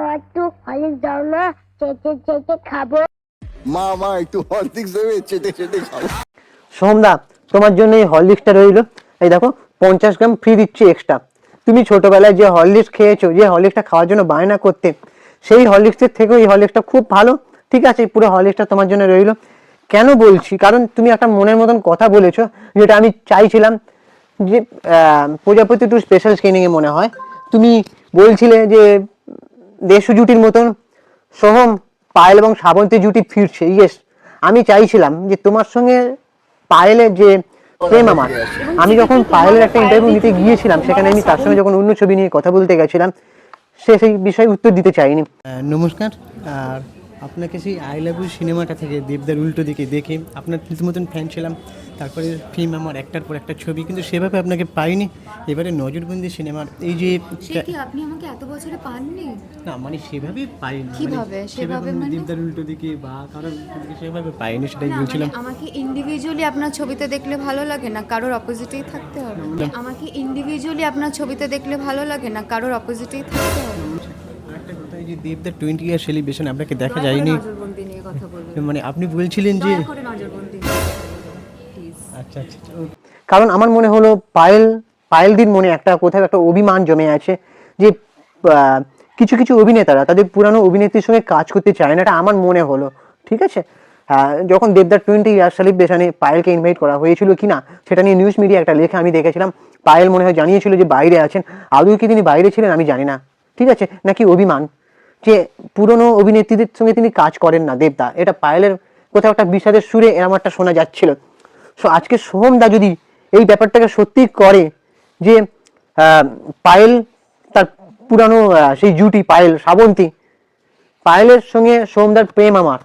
মা একটু হলিক দাও না চেটে চেটে খাব। মা মা একটু হরলিক্স দেবে চেটে চেটে খাব। সোমদা তোমার জন্য এই হরলিক্সটা রইল। এই দেখো পঞ্চাশ গ্রাম ফ্রি দিচ্ছি এক্সট্রা তুমি ছোটবেলায় যে হরলিক্স খেয়েছো যে হরলিক্সটা খাওয়ার জন্য বায়না করতে সেই হরলিক্সের থেকেও এই হরলিক্সটা খুব ভালো। ঠিক আছে পুরো হরলিক্সটা তোমার জন্য রইল। কেন বলছি? কারণ তুমি একটা মনের মতন কথা বলেছ যেটা আমি চাইছিলাম যে আহ, প্রজাপতি টু স্পেশাল স্ক্রিনিংয়ে মনে হয়। তুমি বলছিলে যে দেশু জুটির মতন সোহম পায়েল এবং শ্রাবন্তী জুটি ফিরছে। ইয়েস, আমি চাইছিলাম যে তোমার সঙ্গে পায়েলের যে প্রেম আমার, আমি যখন পায়েলের একটা ইন্টারভিউ নিতে গিয়েছিলাম, সেখানে আমি তার সঙ্গে যখন অন্য ছবি নিয়ে কথা বলতে গেছিলাম, সে সেই বিষয়ে উত্তর দিতে চাইনি। নমস্কার, আর আপনাকে সেই আই লাভ ইউ সিনেমাটা থেকে দেবদার উল্টো দিকে দেখে আপনার মতন ফ্যান ছিলাম। তারপরে ফিল্ম আমার একটার পর একটা ছবি কিন্তু সেভাবে আপনাকে পাইনি। এবারে নজরবন্দি সিনেমার এই যে কি আপনি আমাকে এত বছরে পাননি? না মানে সেভাবে পাইনি কীভাবে? সেভাবে মানে? দেবদার উল্টো দিকে বা কারোর সেভাবে পাইনি সেটাই বলছিলাম। মানে আমাকে ইন্ডিভিজুয়ালি আপনার ছবিতে দেখলে ভালো লাগে না কারোর অপোজিটেই থাকতে হবে? আমাকে ইন্ডিভিজুয়ালি আপনার ছবিতে দেখলে ভালো লাগে না কারোর অপোজিটেই থাকতে হবে? যে দেবদার টোয়েন্টি ইয়ার সেলিব্রেশন আপনাকে দেখা যায়নি। নজরবন্দি নিয়ে কথা বলবেন। মানে আপনি বলছিলেন যে প্লিজ আচ্ছা আচ্ছা কারণ আমার মনে হলো পায়েল পায়েলদির মনে একটা কোথাও একটা অভিমান জমে আছে যে কিছু কিছু অভিনেতারা তাদের পুরানো অভিনেত্রীর সঙ্গে কাজ করতে চায় না এটা আমার মনে হলো ঠিক আছে? যখন দেবদার টোয়েন্টি ইয়ার সেলিব্রেশনে পায়েলকে ইনভাইট করা হয়েছিল কি না সেটা নিয়ে নিউজ মিডিয়া একটা লেখা আমি দেখেছিলাম। পায়েল মনে হয় জানিয়েছিল যে বাইরে আছেন আদৌ কি তিনি বাইরে ছিলেন আমি জানি না ঠিক আছে? নাকি অভিমান? যে পুরনো অভিনেত্রীদের সঙ্গে তিনি কাজ করেন না, দেবদা। এটা পায়েলের কোথাও একটা বিষাদের সুরে এরম একটা শোনা যাচ্ছিল। সো আজকে সোহমদা যদি এই ব্যাপারটাকে সত্যি করে যে পায়েল তার পুরানো সেই জুটি, পায়েল, শ্রাবন্তী, পায়েলের সঙ্গে সোহমদার প্রেম আমার।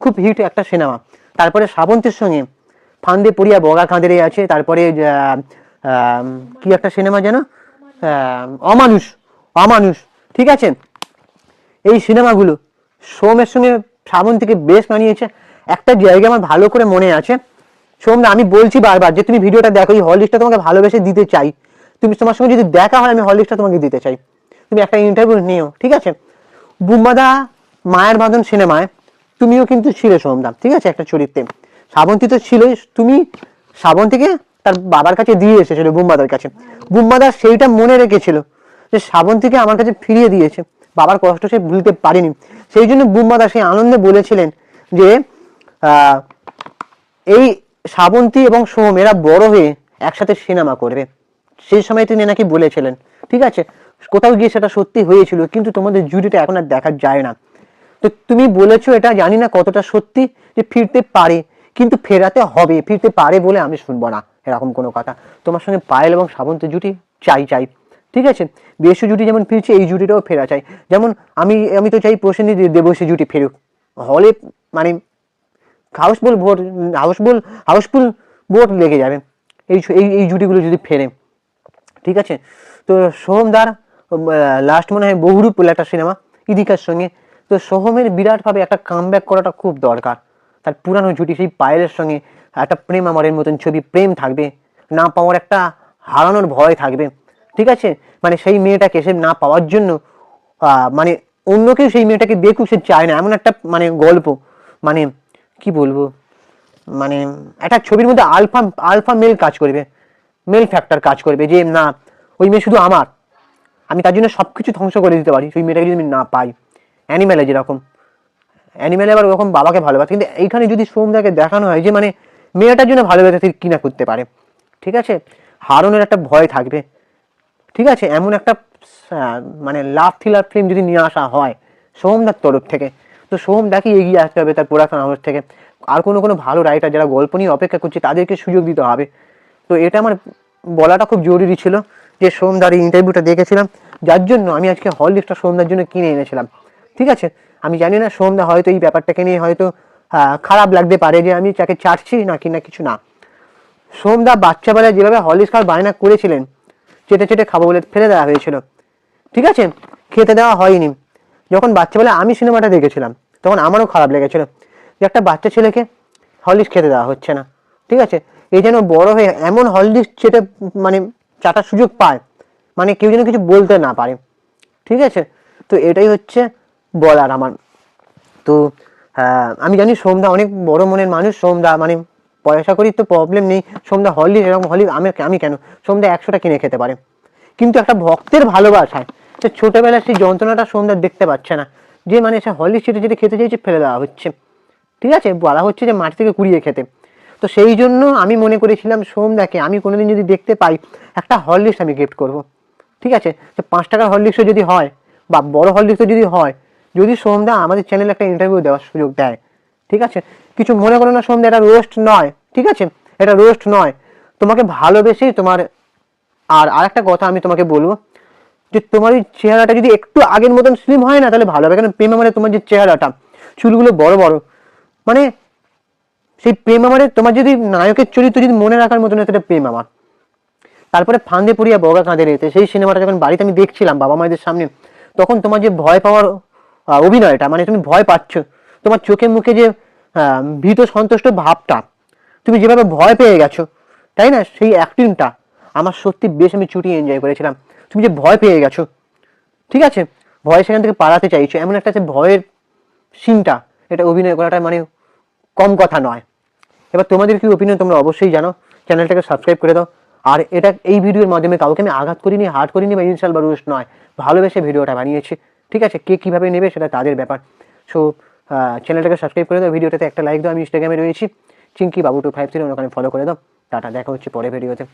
খুব হিট একটা সিনেমা। তারপরে শ্রাবন্তীর সঙ্গে ফান্দে পড়িয়া বগা কাঁদরে আছে, তারপরে কি একটা সিনেমা যেন? অমানুষ অমানুষ, ঠিক আছে? এই সিনেমাগুলো সোমের সঙ্গে শ্রাবন্তীকে বেশ মানিয়েছে। একটা জায়গা আমার ভালো করে মনে আছে। সোম আমি বলছি বারবার যে তুমি ভিডিওটা দেখো, এই হলিস্টটা তোমাকে ভালোবেসে দিতে চাই। তুমি তোমার সঙ্গে যদি দেখা হয়, আমি হলিস্টটা তোমাকে দিতে চাই। তুমি একটা ইন্টারভিউ নিও, ঠিক আছে? বুম্বাদা মায়ের বাঁধন সিনেমায় তুমিও কিন্তু ছিলে সোমদা ঠিক আছে? একটা চরিত্রে। শ্রাবন্তী তো ছিলই, তুমি শ্রাবন্তীকে তার বাবার কাছে দিয়ে এসেছিল বুম্বাদার কাছে। বুম্বাদা সেইটা মনে রেখেছিল যে শ্রাবন্তীকে আমার কাছে ফিরিয়ে দিয়েছে। বাবার কষ্ট সে ভুলতে পারেনি। সেই জন্য বুম্বাদা সেই আনন্দে বলেছিলেন যে এই শ্রাবন্তী এবং সোম এরা বড় হয়ে একসাথে সিনেমা করবে। সেই সময় তিনি নাকি বলেছিলেন, ঠিক আছে, কোথাও গিয়ে সেটা সত্যি হয়েছিল, কিন্তু তোমাদের জুটিটা এখন আর দেখা যায় না। তো তুমি বলেছ এটা, জানি না কতটা সত্যি যে ফিরতে পারে, কিন্তু ফেরাতে হবে, ফিরতে পারে বলে আমি শুনব না। এরকম কোনো কথা। তোমার সঙ্গে পায়েল এবং শ্রাবন্ত জুটি চাই চাই। ঠিক আছে? বেশু জুটি যেমন ফিরছে, এই জুটিটাও ফেরা চাই। যেমন আমি আমি তো চাই প্রসেনজিৎ দেবসী জুটি ফেরুক। হলে মানে housefull vote housefull housefull vote লেগে যাবে। এই এই এই জুটিগুলো যদি ফেরে। ঠিক আছে? তো সোহমদার লাস্ট মনে হয় বহুরূপ বলে একটা সিনেমা ইদিকার সঙ্গে। তো সোহমের বিরাটভাবে একটা কামব্যাক করাটা খুব দরকার। তার পুরানো জুটি সেই পায়েলের সঙ্গে একটা প্রেম আমারের মতন ছবি, প্রেম থাকবে। না পাওয়ার একটা হারানোর ভয় থাকবে। ঠিক আছে? মানে সেই মেয়েটাকে সে না পাওয়ার জন্য মানে অন্য কেউ সেই মেয়েটাকে দেখুক, সে চায় না। এমন একটা মানে গল্প। মানে কি বলব? মানে একটা ছবির মধ্যে আলফা আলফা মেল কাজ করবে, মেল ফ্যাক্টর কাজ করবে যে, না, ওই মেয়ে শুধু আমার। আমি তার জন্য সব কিছু ধ্বংস করে দিতে পারি ওই মেয়েটাকে যদি আমি না পাই। অ্যানিমেলে যেরকম। অ্যানিমেলে আবার ওরকম বাবাকে ভালোবাসে। কিন্তু এইখানে যদি সোমদাকে দেখানো হয় যে মানে মেয়েটার জন্য ভালোবেসে কিনা করতে পারে। ঠিক আছে? হারানোর একটা ভয় থাকবে। ঠিক আছে? এমন একটা মানে লাভ থ্রিলার ফিল্ম যদি নিয়ে আসা হয় সোহমদার তরফ থেকে, তো সোহমদাকে এগিয়ে আসতে হবে তার প্রোডাকশন হাউস থেকে। আর কোনো কোনো ভালো রাইটার যারা গল্প নিয়ে অপেক্ষা করছে, তাদেরকে সুযোগ দিতে হবে। তো এটা আমার বলাটা খুব জরুরি ছিল যে সোমদার এই ইন্টারভিউটা দেখেছিলাম। যার জন্য আমি আজকে হল লিস্টটা সোমদার জন্য কিনে এনেছিলাম। ঠিক আছে? আমি জানি না সোমদা হয়তো এই ব্যাপারটাকে নিয়ে হয়তো খারাপ লাগতে পারে যে আমি তাকে চাটছি না কি না, কিছু না। সোমদা বাচ্চাবেলায় যেভাবে হলিস খাওয়ার বায়না করেছিলেন চেটে চেটে খাব বলে ফেলে দেওয়া হয়েছিল। ঠিক আছে? খেতে দেওয়া হয়নি। যখন বাচ্চাবেলায় আমি সিনেমাটা দেখেছিলাম, তখন আমারও খারাপ লেগেছিল। যে একটা বাচ্চা ছেলেকে হলিস খেতে দেওয়া হচ্ছে না। ঠিক আছে? এই যেন বড় হয়ে এমন হলিস চেটে মানে চাটার সুযোগ পায় মানে কেউ যেন কিছু বলতে না পারে। ঠিক আছে? তো এটাই হচ্ছে বলার আমার। তো আমি জানি সোমদা অনেক বড় মনের মানুষ, সোমদা মানে পয়সা করি তো প্রবলেম নেই। সোমদা হলি এরকম হলি, আমি আমি কেন? সোমদা একশোটা কিনে খেতে পারে। কিন্তু একটা ভক্তের ভালোবাসায়, সে ছোটবেলার সেই যন্ত্রণাটা সোমদা দেখতে পাচ্ছে না। যে মানে সে হলি সেটা যেটা খেতে চাইছে, ফেলে দেওয়া হচ্ছে। ঠিক আছে? বলা হচ্ছে যে মাটি থেকে কুড়িয়ে খেতে। তো সেই জন্য আমি মনে করেছিলাম সোমদাকে আমি কোনোদিন যদি দেখতে পাই, একটা হরলিক্স আমি গিফট করব। ঠিক আছে? তো পাঁচ টাকার হরলিক্সও যদি হয়, বা বড় হরলিক্সও যদি হয়, যদি সোমদা আমাদের চ্যানেলে একটা ইন্টারভিউ দেওয়ার সুযোগ দেয়, ঠিক আছে? কিছু মনে করো না সোমদা এটা রোস্ট নয়, ঠিক আছে? এটা রোস্ট নয়। তোমাকে ভালোবেসেই তোমার, আর আরেকটা কথা আমি তোমাকে বলব, যে তোমার ওই চেহারাটা যদি একটু আগের মতন স্লিম হয় না, তাহলে ভালো হবে। কারণ প্রেমে মানে তোমার যে চেহারাটা, চুলগুলো বড় বড় মানে সেই প্রেম আমারে তোমার যদি নায়কের চরিত্র যদি মনে রাখার মতন সেটা প্রেম আমার। তারপরে ফান্দে পুরিয়া বগা কাঁধে রেতে সেই সিনেমাটা যখন বাড়িতে আমি দেখছিলাম, বাবা মায়েদের সামনে, তখন তোমার যে ভয় পাওয়ার অভিনয়টা মানে তুমি ভয় পাচ্ছ, তোমার চোখে মুখে যে ভীত সন্তুষ্ট ভাবটা। তুমি যেভাবে ভয় পেয়ে গেছো, তাই না? সেই অ্যাক্টিংটা আমার সত্যি বেশ আমি চুটিয়ে এনজয় করেছিলাম। তুমি যে ভয় পেয়ে গেছো, ঠিক আছে? ভয় সেখান থেকে পালাতে চাইছো। এমন একটা যে ভয়ের সিনটা এটা অভিনয় করাটা মানে কম কথা নয়। এবার তোমাদের কি ওপিনিয়ন তোমরা অবশ্যই জানো। চ্যানেলটাকে সাবস্ক্রাইব করে দাও। আর এটা, এই ভিডিওর মাধ্যমে কাউকে আমি আঘাত করিনি হার্ট করিনি বা ইনসাল বা রোস্ট নয়। ভালোবেসে ভিডিওটা বানিয়েছি। ঠিক আছে? কে কীভাবে নেবে সেটা তাদের ব্যাপার। সো চ্যানেলটাকে সাবস্ক্রাইব করে দাও, ভিডিওটাতে একটা লাইক দাও, আমি ইনস্টাগ্রামে রয়েছি Chinki Babu two five three ওখানে ফলো করে দাও। টাটা, দেখা হচ্ছে পরে ভিডিওতে